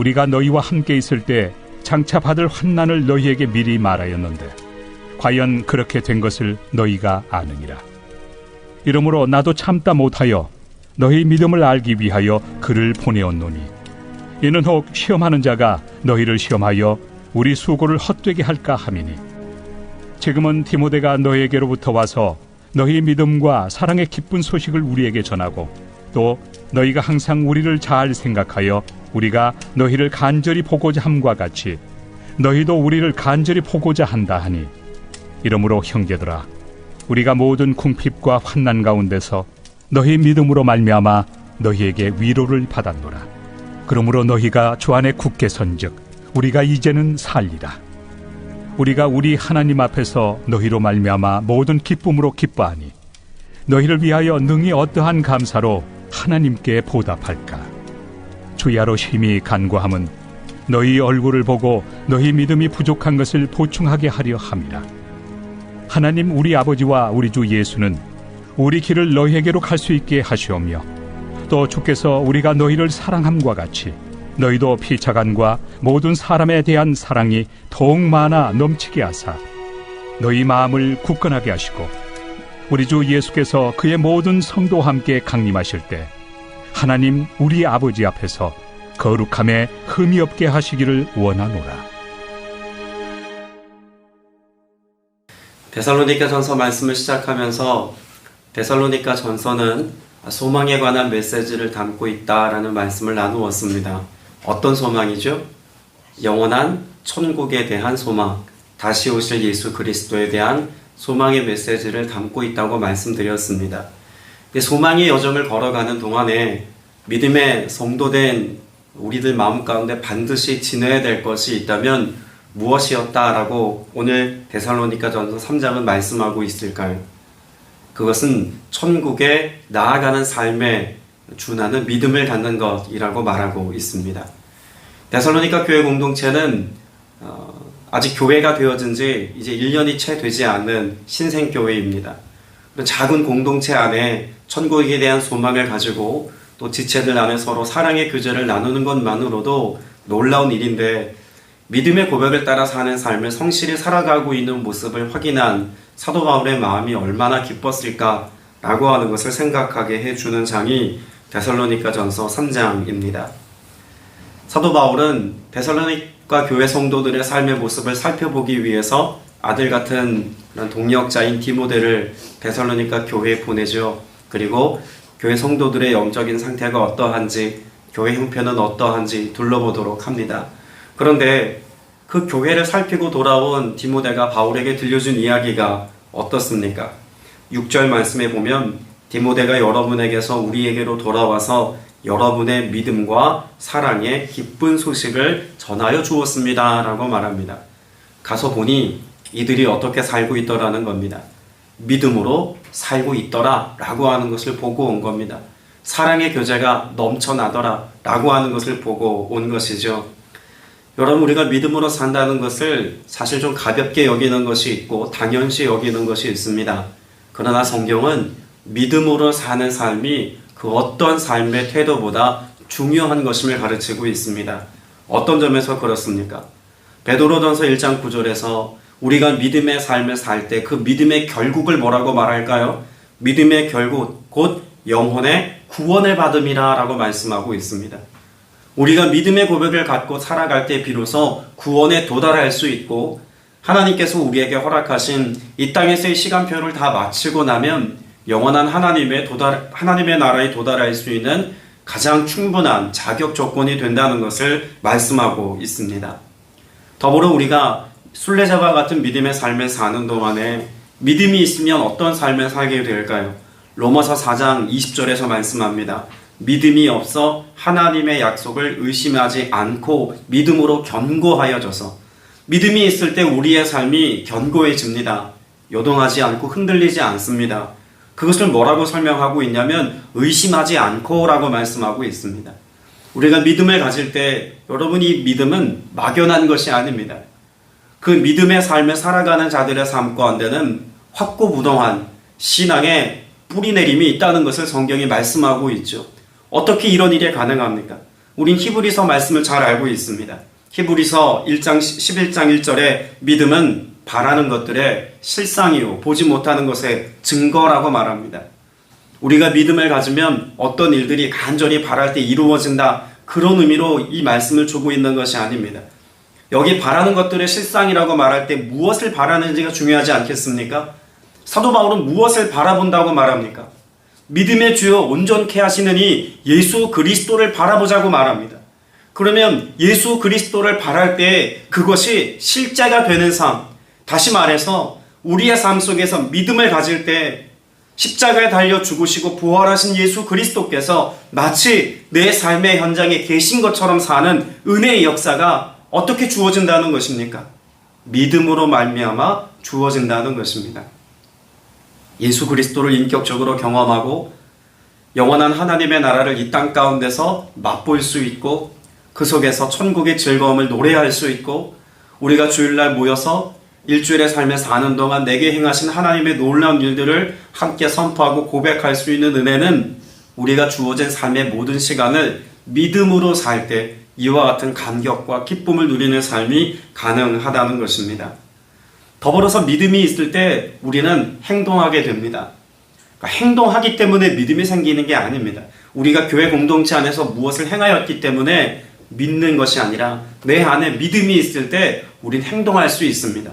우리가 너희와 함께 있을 때 장차 받을 환난을 너희에게 미리 말하였는데 과연 그렇게 된 것을 너희가 아느니라. 이러므로 나도 참다 못하여 너희 믿음을 알기 위하여 그를 보내었노니 이는 혹 시험하는 자가 너희를 시험하여 우리 수고를 헛되게 할까 함이니 지금은 디모데가 너희에게로부터 와서 너희 믿음과 사랑의 기쁜 소식을 우리에게 전하고 또 너희가 항상 우리를 잘 생각하여 우리가 너희를 간절히 보고자 함과 같이 너희도 우리를 간절히 보고자 한다 하니 이러므로 형제들아 우리가 모든 궁핍과 환난 가운데서 너희 믿음으로 말미암아 너희에게 위로를 받았노라. 그러므로 너희가 주 안에 굳게 선즉 우리가 이제는 살리라. 우리가 우리 하나님 앞에서 너희로 말미암아 모든 기쁨으로 기뻐하니 너희를 위하여 능히 어떠한 감사로 하나님께 보답할까 주야로 심히 간구함은 너희 얼굴을 보고 너희 믿음이 부족한 것을 보충하게 하려 함이라. 하나님 우리 아버지와 우리 주 예수는 우리 길을 너희에게로 갈 수 있게 하시오며 또 주께서 우리가 너희를 사랑함과 같이 너희도 피차간과 모든 사람에 대한 사랑이 더욱 많아 넘치게 하사 너희 마음을 굳건하게 하시고 우리 주 예수께서 그의 모든 성도와 함께 강림하실 때 하나님 우리 아버지 앞에서 거룩함에 흠이 없게 하시기를 원하노라. 데살로니가 전서 말씀을 시작하면서 데살로니가 전서는 소망에 관한 메시지를 담고 있다라는 말씀을 나누었습니다. 어떤 소망이죠? 영원한 천국에 대한 소망, 다시 오실 예수 그리스도에 대한 소망의 메시지를 담고 있다고 말씀드렸습니다. 소망의 여정을 걸어가는 동안에 믿음의 성도된 우리들 마음 가운데 반드시 지내야 될 것이 있다면 무엇이었다라고 오늘 데살로니가 전서 3장은 말씀하고 있을까요? 그것은 천국에 나아가는 삶에 준하는 믿음을 갖는 것이라고 말하고 있습니다. 데살로니가 교회 공동체는 어, 아직 교회가 되어진 지 이제 1년이 채 되지 않은 신생교회입니다. 작은 공동체 안에 천국에 대한 소망을 가지고 또 지체들 안에 서로 사랑의 교제를 나누는 것만으로도 놀라운 일인데 믿음의 고백을 따라 사는 삶을 성실히 살아가고 있는 모습을 확인한 사도 바울의 마음이 얼마나 기뻤을까라고 하는 것을 생각하게 해주는 장이 데살로니가 전서 3장입니다. 사도 바울은 데살로니가 교회 성도들의 삶의 모습을 살펴보기 위해서 아들 같은 동력자인 디모데를 데살로니가 교회에 보내죠. 그리고 교회 성도들의 영적인 상태가 어떠한지, 교회 형편은 어떠한지 둘러보도록 합니다. 그런데 그 교회를 살피고 돌아온 디모데가 바울에게 들려준 이야기가 어떻습니까? 6절 말씀에 보면 디모데가 여러분에게서 우리에게로 돌아와서 여러분의 믿음과 사랑의 기쁜 소식을 전하여 주었습니다. 라고 말합니다. 가서 보니 이들이 어떻게 살고 있더라는 겁니다. 믿음으로 살고 있더라 라고 하는 것을 보고 온 겁니다. 사랑의 교제가 넘쳐나더라 라고 하는 것을 보고 온 것이죠. 여러분, 우리가 믿음으로 산다는 것을 사실 좀 가볍게 여기는 것이 있고 당연시 여기는 것이 있습니다. 그러나 성경은 믿음으로 사는 삶이 그 어떤 삶의 태도보다 중요한 것임을 가르치고 있습니다. 어떤 점에서 그렇습니까? 베드로전서 1장 9절에서 우리가 믿음의 삶을 살 때 그 믿음의 결국을 뭐라고 말할까요? 믿음의 결국 곧 영혼의 구원을 받음이라라고 말씀하고 있습니다. 우리가 믿음의 고백을 갖고 살아갈 때 비로소 구원에 도달할 수 있고 하나님께서 우리에게 허락하신 이 땅에서의 시간표를 다 마치고 나면 영원한 하나님의 도달 하나님의 나라에 도달할 수 있는 가장 충분한 자격 조건이 된다는 것을 말씀하고 있습니다. 더불어 우리가 순례자와 같은 믿음의 삶을 사는 동안에 믿음이 있으면 어떤 삶을 살게 될까요? 로마서 4장 20절에서 말씀합니다. 믿음이 없어 하나님의 약속을 의심하지 않고 믿음으로 견고하여져서 믿음이 있을 때 우리의 삶이 견고해집니다. 요동하지 않고 흔들리지 않습니다. 그것을 뭐라고 설명하고 있냐면 의심하지 않고라고 말씀하고 있습니다. 우리가 믿음을 가질 때 여러분 이 믿음은 막연한 것이 아닙니다. 그 믿음의 삶을 살아가는 자들의 삶 가운데는 확고부동한 신앙의 뿌리 내림이 있다는 것을 성경이 말씀하고 있죠. 어떻게 이런 일이 가능합니까? 우린 히브리서 말씀을 잘 알고 있습니다. 히브리서 1장 11장 1절에 믿음은 바라는 것들의 실상이요 보지 못하는 것의 증거라고 말합니다. 우리가 믿음을 가지면 어떤 일들이 간절히 바랄 때 이루어진다. 그런 의미로 이 말씀을 주고 있는 것이 아닙니다. 여기 바라는 것들의 실상이라고 말할 때 무엇을 바라는지가 중요하지 않겠습니까? 사도 바울은 무엇을 바라본다고 말합니까? 믿음의 주요 온전케 하시는 이 예수 그리스도를 바라보자고 말합니다. 그러면 예수 그리스도를 바랄 때 그것이 실제가 되는 삶, 다시 말해서 우리의 삶 속에서 믿음을 가질 때 십자가에 달려 죽으시고 부활하신 예수 그리스도께서 마치 내 삶의 현장에 계신 것처럼 사는 은혜의 역사가 어떻게 주어진다는 것입니까? 믿음으로 말미암아 주어진다는 것입니다. 예수 그리스도를 인격적으로 경험하고 영원한 하나님의 나라를 이 땅 가운데서 맛볼 수 있고 그 속에서 천국의 즐거움을 노래할 수 있고 우리가 주일날 모여서 일주일의 삶에 사는 동안 내게 행하신 하나님의 놀라운 일들을 함께 선포하고 고백할 수 있는 은혜는 우리가 주어진 삶의 모든 시간을 믿음으로 살 때 이와 같은 감격과 기쁨을 누리는 삶이 가능하다는 것입니다. 더불어서 믿음이 있을 때 우리는 행동하게 됩니다. 그러니까 행동하기 때문에 믿음이 생기는 게 아닙니다. 우리가 교회 공동체 안에서 무엇을 행하였기 때문에 믿는 것이 아니라 내 안에 믿음이 있을 때 우린 행동할 수 있습니다.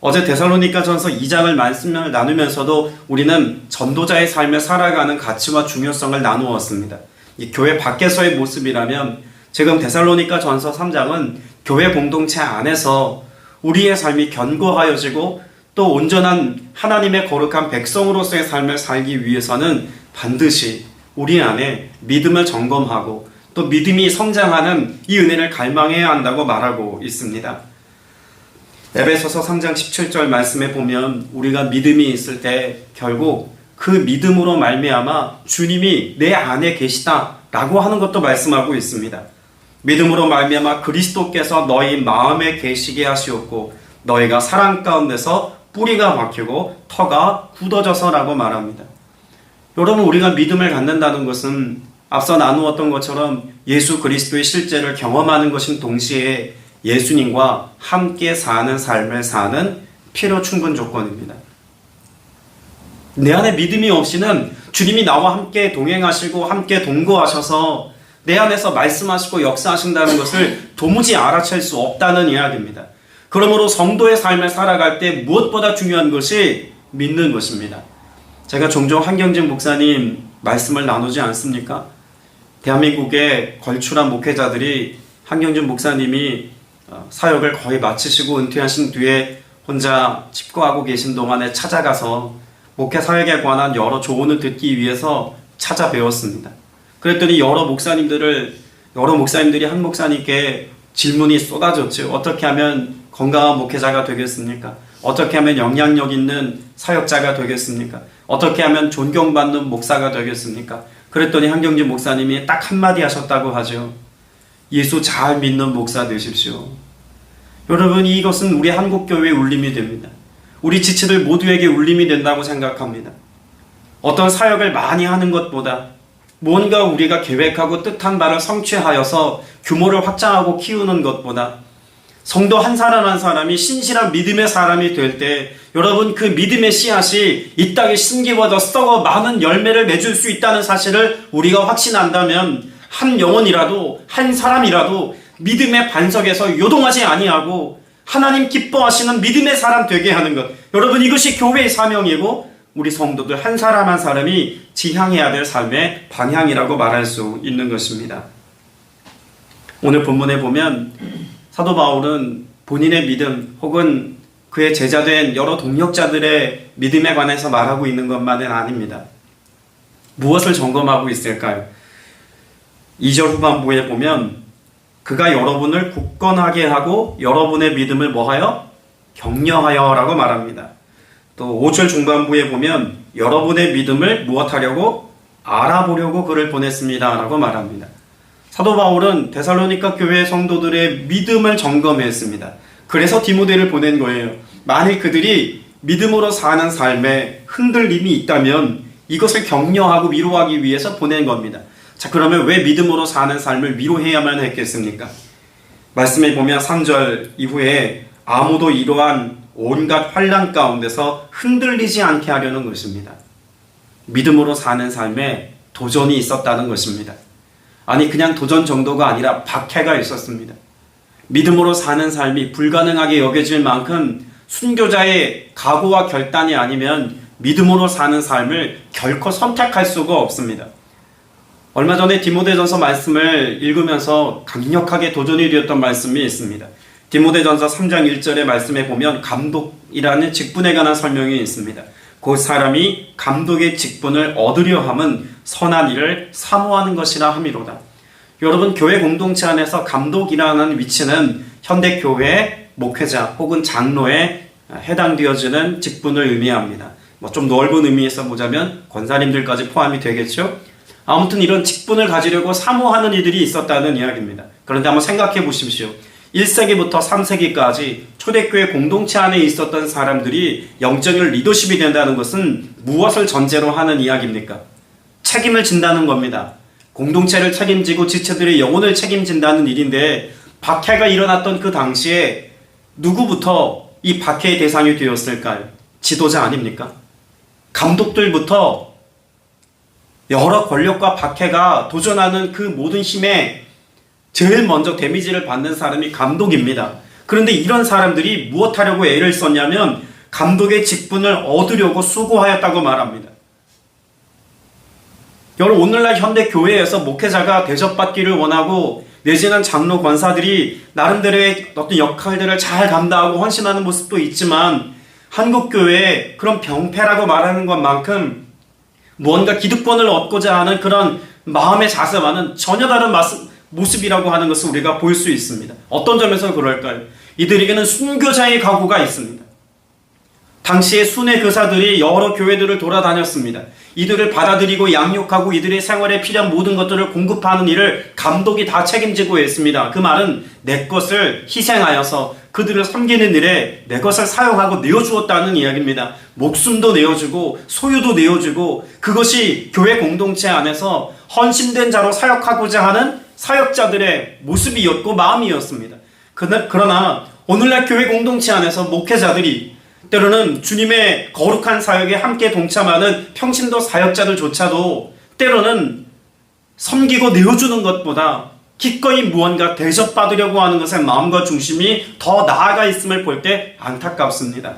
어제 데살로니가 전서 2장을 말씀을 나누면서도 우리는 전도자의 삶을 살아가는 가치와 중요성을 나누었습니다. 이 교회 밖에서의 모습이라면 지금 데살로니가 전서 3장은 교회 공동체 안에서 우리의 삶이 견고하여지고 또 온전한 하나님의 거룩한 백성으로서의 삶을 살기 위해서는 반드시 우리 안에 믿음을 점검하고 또 믿음이 성장하는 이 은혜를 갈망해야 한다고 말하고 있습니다. 에베소서 3장 17절 말씀에 보면 우리가 믿음이 있을 때 결국 그 믿음으로 말미암아 주님이 내 안에 계시다라고 하는 것도 말씀하고 있습니다. 믿음으로 말미암아 그리스도께서 너희 마음에 계시게 하시었고 너희가 사랑 가운데서 뿌리가 박히고 터가 굳어져서라고 말합니다. 여러분 우리가 믿음을 갖는다는 것은 앞서 나누었던 것처럼 예수 그리스도의 실제를 경험하는 것인 동시에 예수님과 함께 사는 삶을 사는 필요 충분 조건입니다. 내 안에 믿음이 없이는 주님이 나와 함께 동행하시고 함께 동거하셔서 내 안에서 말씀하시고 역사하신다는 것을 도무지 알아챌 수 없다는 이야기입니다. 그러므로 성도의 삶을 살아갈 때 무엇보다 중요한 것이 믿는 것입니다. 제가 종종 한경진 목사님 말씀을 나누지 않습니까? 대한민국의 걸출한 목회자들이 한경진 목사님이 어, 사역을 거의 마치시고 은퇴하신 뒤에 혼자 집거하고 계신 동안에 찾아가서 목회 사역에 관한 여러 조언을 듣기 위해서 찾아뵈었습니다. 그랬더니 여러 목사님들을 여러 목사님들이 한 목사님께 질문이 쏟아졌죠. 어떻게 하면 건강한 목회자가 되겠습니까? 어떻게 하면 영향력 있는 사역자가 되겠습니까? 어떻게 하면 존경받는 목사가 되겠습니까? 그랬더니 한경진 목사님이 딱 한마디 하셨다고 하죠. 예수 잘 믿는 목사 되십시오. 여러분, 이것은 우리 한국교회의 울림이 됩니다. 우리 지체들 모두에게 울림이 된다고 생각합니다. 어떤 사역을 많이 하는 것보다 뭔가 우리가 계획하고 뜻한 바를 성취하여서 규모를 확장하고 키우는 것보다 성도 한 사람 한 사람이 신실한 믿음의 사람이 될 때 여러분 그 믿음의 씨앗이 이 땅에 심기워져 썩어 많은 열매를 맺을 수 있다는 사실을 우리가 확신한다면 한 영혼이라도 한 사람이라도 믿음의 반석에서 요동하지 아니하고 하나님 기뻐하시는 믿음의 사람 되게 하는 것. 여러분 이것이 교회의 사명이고 우리 성도들 한 사람 한 사람이 지향해야 될 삶의 방향이라고 말할 수 있는 것입니다. 오늘 본문에 보면 사도 바울은 본인의 믿음 혹은 그의 제자된 여러 동력자들의 믿음에 관해서 말하고 있는 것만은 아닙니다. 무엇을 점검하고 있을까요? 2절 후반부에 보면 그가 여러분을 굳건하게 하고 여러분의 믿음을 뭐하여 격려하여 라고 말합니다. 또 5절 중반부에 보면 여러분의 믿음을 무엇하려고 알아보려고 그를 보냈습니다 라고 말합니다. 사도 바울은 데살로니가 교회 성도들의 믿음을 점검했습니다. 그래서 디모데를 보낸 거예요. 만일 그들이 믿음으로 사는 삶에 흔들림이 있다면 이것을 격려하고 위로하기 위해서 보낸 겁니다. 자, 그러면 왜 믿음으로 사는 삶을 위로해야만 했겠습니까? 말씀에 보면 3절 이후에 아무도 이러한 온갖 환란 가운데서 흔들리지 않게 하려는 것입니다. 믿음으로 사는 삶에 도전이 있었다는 것입니다. 아니 그냥 도전 정도가 아니라 박해가 있었습니다. 믿음으로 사는 삶이 불가능하게 여겨질 만큼 순교자의 각오와 결단이 아니면 믿음으로 사는 삶을 결코 선택할 수가 없습니다. 얼마 전에 디모데전서 말씀을 읽으면서 강력하게 도전이 되었던 말씀이 있습니다. 디모데전서 3장 1절의 말씀에 보면 감독이라는 직분에 관한 설명이 있습니다. 그 사람이 감독의 직분을 얻으려 함은 선한 일을 사모하는 것이라 함이로다. 여러분 교회 공동체 안에서 감독이라는 위치는 현대 교회 목회자 혹은 장로에 해당되어지는 직분을 의미합니다. 뭐 좀 넓은 의미에서 보자면 권사님들까지 포함이 되겠죠. 아무튼 이런 직분을 가지려고 사모하는 이들이 있었다는 이야기입니다. 그런데 한번 생각해 보십시오. 1세기부터 3세기까지 초대교회 공동체 안에 있었던 사람들이 영적인 리더십이 된다는 것은 무엇을 전제로 하는 이야기입니까? 책임을 진다는 겁니다. 공동체를 책임지고 지체들의 영혼을 책임진다는 일인데 박해가 일어났던 그 당시에 누구부터 이 박해의 대상이 되었을까요? 지도자 아닙니까? 감독들부터 여러 권력과 박해가 도전하는 그 모든 힘에 제일 먼저 데미지를 받는 사람이 감독입니다. 그런데 이런 사람들이 무엇하려고 애를 썼냐면 감독의 직분을 얻으려고 수고하였다고 말합니다. 여러분 오늘날 현대 교회에서 목회자가 대접받기를 원하고 내지는 장로 권사들이 나름대로의 어떤 역할들을 잘 감당하고 헌신하는 모습도 있지만 한국 교회에 그런 병폐라고 말하는 것만큼 무언가 기득권을 얻고자 하는 그런 마음의 자세와는 전혀 다른 모습이라고 하는 것을 우리가 볼 수 있습니다. 어떤 점에서 그럴까요? 이들에게는 순교자의 각오가 있습니다. 당시에 순회 교사들이 여러 교회들을 돌아다녔습니다. 이들을 받아들이고 양육하고 이들의 생활에 필요한 모든 것들을 공급하는 일을 감독이 다 책임지고 있습니다. 그 말은 내 것을 희생하여서 그들을 섬기는 일에 내 것을 사용하고 내어주었다는 이야기입니다. 목숨도 내어주고 소유도 내어주고 그것이 교회 공동체 안에서 헌신된 자로 사역하고자 하는 사역자들의 모습이었고 마음이었습니다. 그러나 오늘날 교회 공동체 안에서 목회자들이 때로는 주님의 거룩한 사역에 함께 동참하는 평신도 사역자들조차도 때로는 섬기고 내어주는 것보다 기꺼이 무언가 대접받으려고 하는 것에 마음과 중심이 더 나아가 있음을 볼 때 안타깝습니다.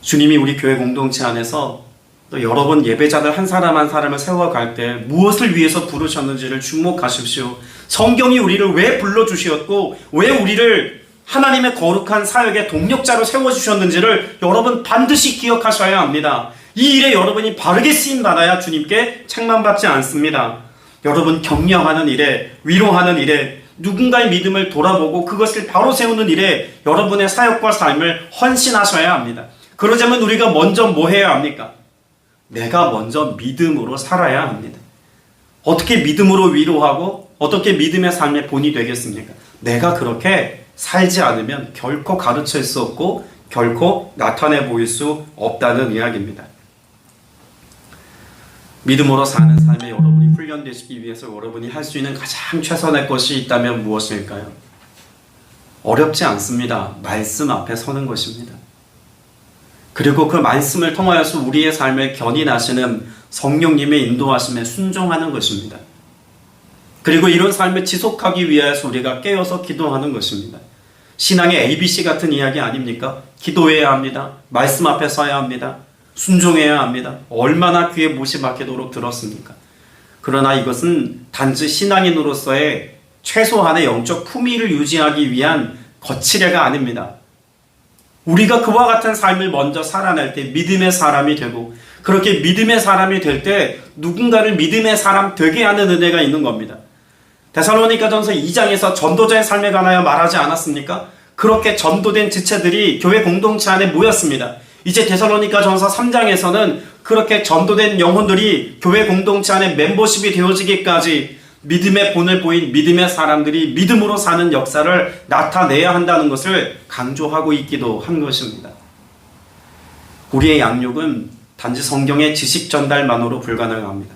주님이 우리 교회 공동체 안에서 또 여러 번 예배자들 한 사람 한 사람을 세워갈 때 무엇을 위해서 부르셨는지를 주목하십시오. 성경이 우리를 왜 불러주셨고 왜 우리를 하나님의 거룩한 사역의 동력자로 세워주셨는지를 여러분 반드시 기억하셔야 합니다. 이 일에 여러분이 바르게 쓰임 받아야 주님께 책망받지 않습니다. 여러분 격려하는 일에 위로하는 일에 누군가의 믿음을 돌아보고 그것을 바로 세우는 일에 여러분의 사역과 삶을 헌신하셔야 합니다. 그러자면 우리가 먼저 뭐 해야 합니까? 내가 먼저 믿음으로 살아야 합니다. 어떻게 믿음으로 위로하고 어떻게 믿음의 삶의 본이 되겠습니까? 내가 그렇게 살지 않으면 결코 가르칠 수 없고 결코 나타내 보일 수 없다는 이야기입니다. 믿음으로 사는 삶에 여러분이 훈련되시기 위해서 여러분이 할 수 있는 가장 최선의 것이 있다면 무엇일까요? 어렵지 않습니다. 말씀 앞에 서는 것입니다. 그리고 그 말씀을 통하여서 우리의 삶을 견인하시는 성령님의 인도하심에 순종하는 것입니다. 그리고 이런 삶을 지속하기 위해서 우리가 깨어서 기도하는 것입니다. 신앙의 ABC 같은 이야기 아닙니까? 기도해야 합니다. 말씀 앞에 서야 합니다. 순종해야 합니다. 얼마나 귀에 못이 박히도록 들었습니까? 그러나 이것은 단지 신앙인으로서의 최소한의 영적 품위를 유지하기 위한 거치례가 아닙니다. 우리가 그와 같은 삶을 먼저 살아낼 때 믿음의 사람이 되고 그렇게 믿음의 사람이 될 때 누군가를 믿음의 사람 되게 하는 은혜가 있는 겁니다. 데살로니가전서 2장에서 전도자의 삶에 관하여 말하지 않았습니까? 그렇게 전도된 지체들이 교회 공동체 안에 모였습니다. 이제 데살로니가전서 3장에서는 그렇게 전도된 영혼들이 교회 공동체 안에 멤버십이 되어지기까지 믿음의 본을 보인 믿음의 사람들이 믿음으로 사는 역사를 나타내야 한다는 것을 강조하고 있기도 한 것입니다. 우리의 양육은 단지 성경의 지식 전달만으로 불가능합니다.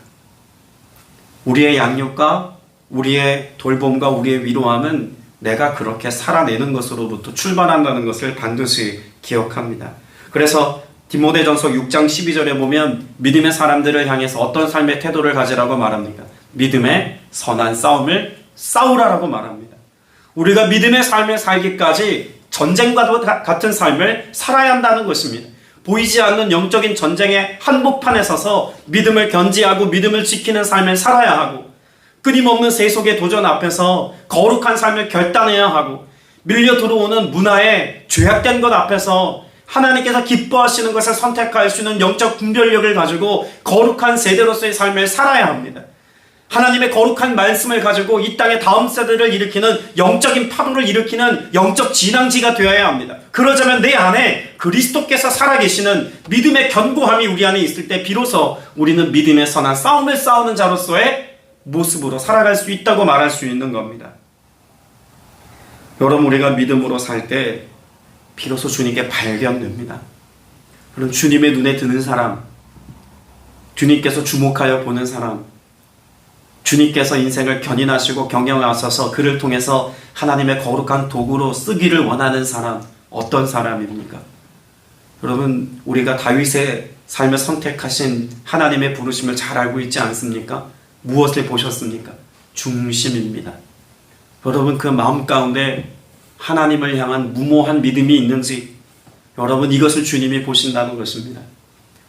우리의 양육과 우리의 돌봄과 우리의 위로함은 내가 그렇게 살아내는 것으로부터 출발한다는 것을 반드시 기억합니다. 그래서 디모데전서 6장 12절에 보면 믿음의 사람들을 향해서 어떤 삶의 태도를 가지라고 말합니까? 믿음의 선한 싸움을 싸우라라고 말합니다. 우리가 믿음의 삶을 살기까지 전쟁과도 같은 삶을 살아야 한다는 것입니다. 보이지 않는 영적인 전쟁의 한복판에 서서 믿음을 견지하고 믿음을 지키는 삶을 살아야 하고 끊임없는 세속의 도전 앞에서 거룩한 삶을 결단해야 하고 밀려 들어오는 문화에 죄악된 것 앞에서 하나님께서 기뻐하시는 것을 선택할 수 있는 영적 분별력을 가지고 거룩한 세대로서의 삶을 살아야 합니다. 하나님의 거룩한 말씀을 가지고 이 땅의 다음 세대를 일으키는 영적인 파도를 일으키는 영적 진앙지가 되어야 합니다. 그러자면 내 안에 그리스도께서 살아계시는 믿음의 견고함이 우리 안에 있을 때 비로소 우리는 믿음의 선한 싸움을 싸우는 자로서의 모습으로 살아갈 수 있다고 말할 수 있는 겁니다. 여러분 우리가 믿음으로 살 때 비로소 주님께 발견됩니다. 그럼 주님의 눈에 드는 사람, 주님께서 주목하여 보는 사람, 주님께서 인생을 견인하시고 경영하셔서 그를 통해서 하나님의 거룩한 도구로 쓰기를 원하는 사람, 어떤 사람입니까? 여러분, 우리가 다윗의 삶을 선택하신 하나님의 부르심을 잘 알고 있지 않습니까? 무엇을 보셨습니까? 중심입니다. 여러분, 그 마음 가운데 하나님을 향한 무모한 믿음이 있는지 여러분 이것을 주님이 보신다는 것입니다.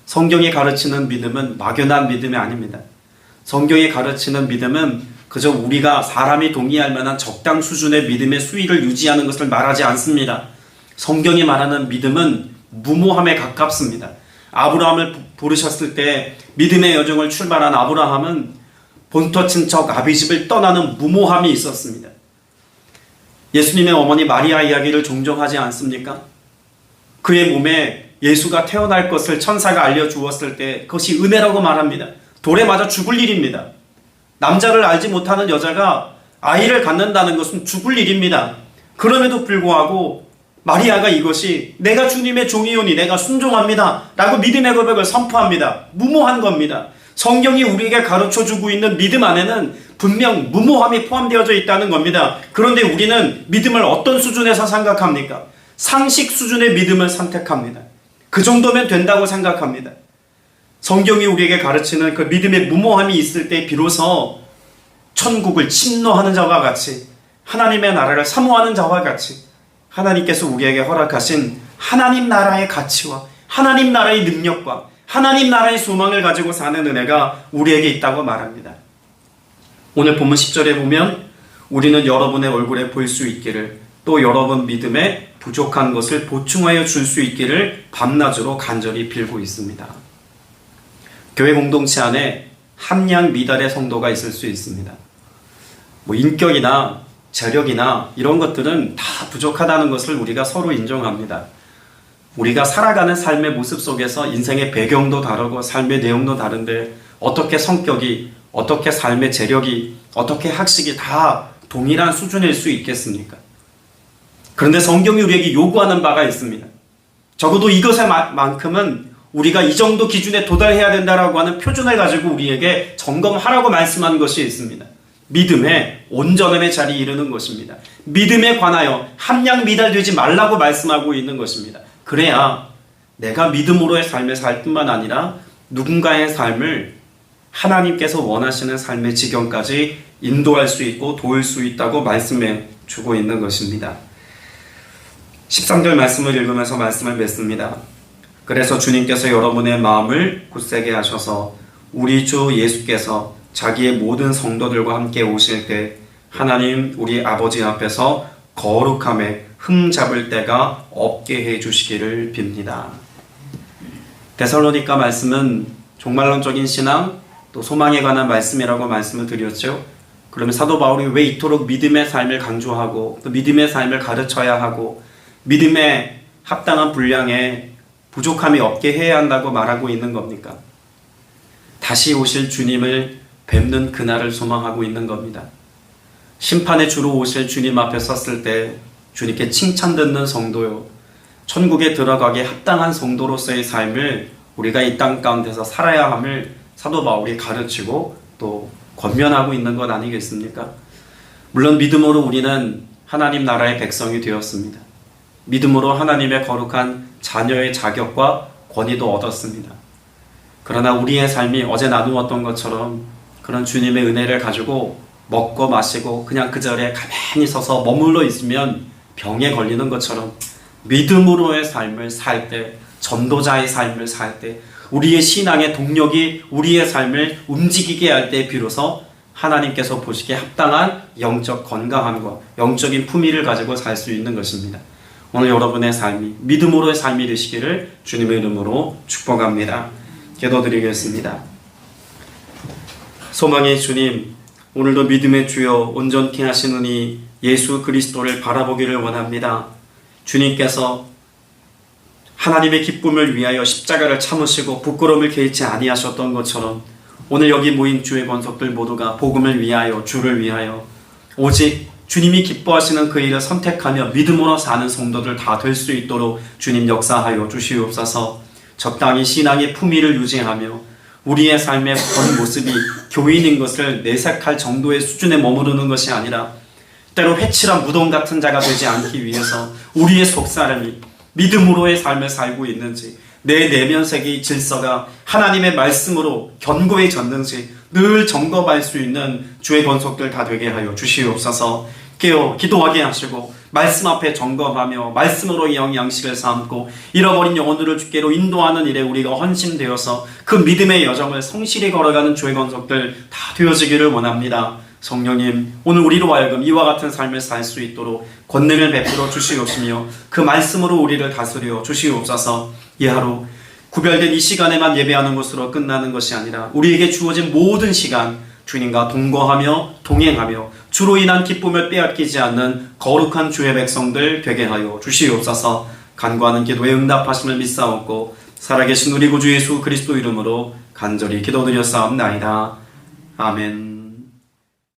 성경이 가르치는 믿음은 막연한 믿음이 아닙니다. 성경이 가르치는 믿음은 그저 우리가 사람이 동의할 만한 적당 수준의 믿음의 수위를 유지하는 것을 말하지 않습니다. 성경이 말하는 믿음은 무모함에 가깝습니다. 아브라함을 부르셨을 때 믿음의 여정을 출발한 아브라함은 본토 친척 아비집을 떠나는 무모함이 있었습니다. 예수님의 어머니 마리아 이야기를 종종 하지 않습니까? 그의 몸에 예수가 태어날 것을 천사가 알려주었을 때 그것이 은혜라고 말합니다. 돌에 맞아 죽을 일입니다. 남자를 알지 못하는 여자가 아이를 갖는다는 것은 죽을 일입니다. 그럼에도 불구하고 마리아가 이것이 내가 주님의 종이오니 내가 순종합니다. 라고 믿음의 고백을 선포합니다. 무모한 겁니다. 성경이 우리에게 가르쳐 주고 있는 믿음 안에는 분명 무모함이 포함되어져 있다는 겁니다. 그런데 우리는 믿음을 어떤 수준에서 생각합니까? 상식 수준의 믿음을 선택합니다. 그 정도면 된다고 생각합니다. 성경이 우리에게 가르치는 그 믿음의 무모함이 있을 때 비로소 천국을 침노하는 자와 같이 하나님의 나라를 사모하는 자와 같이 하나님께서 우리에게 허락하신 하나님 나라의 가치와 하나님 나라의 능력과 하나님 나라의 소망을 가지고 사는 은혜가 우리에게 있다고 말합니다. 오늘 본문 10절에 보면 우리는 여러분의 얼굴에 볼 수 있기를 또 여러분 믿음에 부족한 것을 보충하여 줄 수 있기를 밤낮으로 간절히 빌고 있습니다. 교회 공동체 안에 함량 미달의 성도가 있을 수 있습니다. 뭐 인격이나 재력이나 이런 것들은 다 부족하다는 것을 우리가 서로 인정합니다. 우리가 살아가는 삶의 모습 속에서 인생의 배경도 다르고 삶의 내용도 다른데 어떻게 성격이, 어떻게 삶의 재력이, 어떻게 학식이 다 동일한 수준일 수 있겠습니까? 그런데 성경이 우리에게 요구하는 바가 있습니다. 적어도 이것의 만큼은 우리가 이 정도 기준에 도달해야 된다라고 하는 표준을 가지고 우리에게 점검하라고 말씀하는 것이 있습니다. 믿음의 온전함의 자리에 이르는 것입니다. 믿음에 관하여 함량 미달되지 말라고 말씀하고 있는 것입니다. 그래야 내가 믿음으로의 삶을 살 뿐만 아니라 누군가의 삶을 하나님께서 원하시는 삶의 지경까지 인도할 수 있고 도울 수 있다고 말씀해 주고 있는 것입니다. 13절 말씀을 읽으면서 말씀을 맺습니다. 그래서 주님께서 여러분의 마음을 굳세게 하셔서 우리 주 예수께서 자기의 모든 성도들과 함께 오실 때 하나님 우리 아버지 앞에서 거룩함에 흠 잡을 때가 없게 해 주시기를 빕니다. 데살로니가 말씀은 종말론적인 신앙 또 소망에 관한 말씀이라고 말씀을 드렸죠. 그러면 사도 바울이 왜 이토록 믿음의 삶을 강조하고 또 믿음의 삶을 가르쳐야 하고 믿음에 합당한 분량에 부족함이 없게 해야 한다고 말하고 있는 겁니까? 다시 오실 주님을 뵙는 그날을 소망하고 있는 겁니다. 심판의 주로 오실 주님 앞에 섰을 때 주님께 칭찬 듣는 성도요. 천국에 들어가기에 합당한 성도로서의 삶을 우리가 이 땅 가운데서 살아야 함을 사도 바울이 가르치고 또 권면하고 있는 것 아니겠습니까? 물론 믿음으로 우리는 하나님 나라의 백성이 되었습니다. 믿음으로 하나님의 거룩한 자녀의 자격과 권위도 얻었습니다. 그러나 우리의 삶이 어제 나누었던 것처럼 그런 주님의 은혜를 가지고 먹고 마시고 그냥 그 자리에 가만히 서서 머물러 있으면 병에 걸리는 것처럼 믿음으로의 삶을 살 때, 전도자의 삶을 살 때, 우리의 신앙의 동력이 우리의 삶을 움직이게 할 때 비로소 하나님께서 보시기에 합당한 영적 건강함과 영적인 품위를 가지고 살 수 있는 것입니다. 오늘 여러분의 삶이 믿음으로의 삶이 되시기를 주님의 이름으로 축복합니다. 기도드리겠습니다. 소망의 주님, 오늘도 믿음의 주여 온전케 하시느니 예수 그리스도를 바라보기를 원합니다. 주님께서 하나님의 기쁨을 위하여 십자가를 참으시고 부끄러움을 개의치 아니하셨던 것처럼 오늘 여기 모인 주의 권속들 모두가 복음을 위하여 주를 위하여 오직 주님이 기뻐하시는 그 일을 선택하며 믿음으로 사는 성도들 다 될 수 있도록 주님 역사하여 주시옵소서. 적당히 신앙의 품위를 유지하며 우리의 삶의 본 모습이 교인인 것을 내색할 정도의 수준에 머무르는 것이 아니라 때로 회칠한 무덤 같은 자가 되지 않기 위해서 우리의 속사람이 믿음으로의 삶을 살고 있는지 내 내면색의 질서가 하나님의 말씀으로 견고해졌는지 늘 점검할 수 있는 주의 권속들 다 되게 하여 주시옵소서 깨어 기도하게 하시고 말씀 앞에 점검하며 말씀으로 영 양식을 삼고 잃어버린 영혼들을 주께로 인도하는 일에 우리가 헌신되어서 그 믿음의 여정을 성실히 걸어가는 주의 권속들 다 되어지기를 원합니다. 성령님, 오늘 우리로 하여금 이와 같은 삶을 살 수 있도록 권능을 베풀어 주시옵시며 그 말씀으로 우리를 다스려 주시옵소서 이 하루 구별된 이 시간에만 예배하는 것으로 끝나는 것이 아니라 우리에게 주어진 모든 시간 주님과 동거하며 동행하며 주로 인한 기쁨을 빼앗기지 않는 거룩한 주의 백성들 되게 하여 주시옵소서 간구하는 기도에 응답하심을 믿사옵고 살아계신 우리 구주 예수 그리스도 이름으로 간절히 기도드렸사옵나이다. 아멘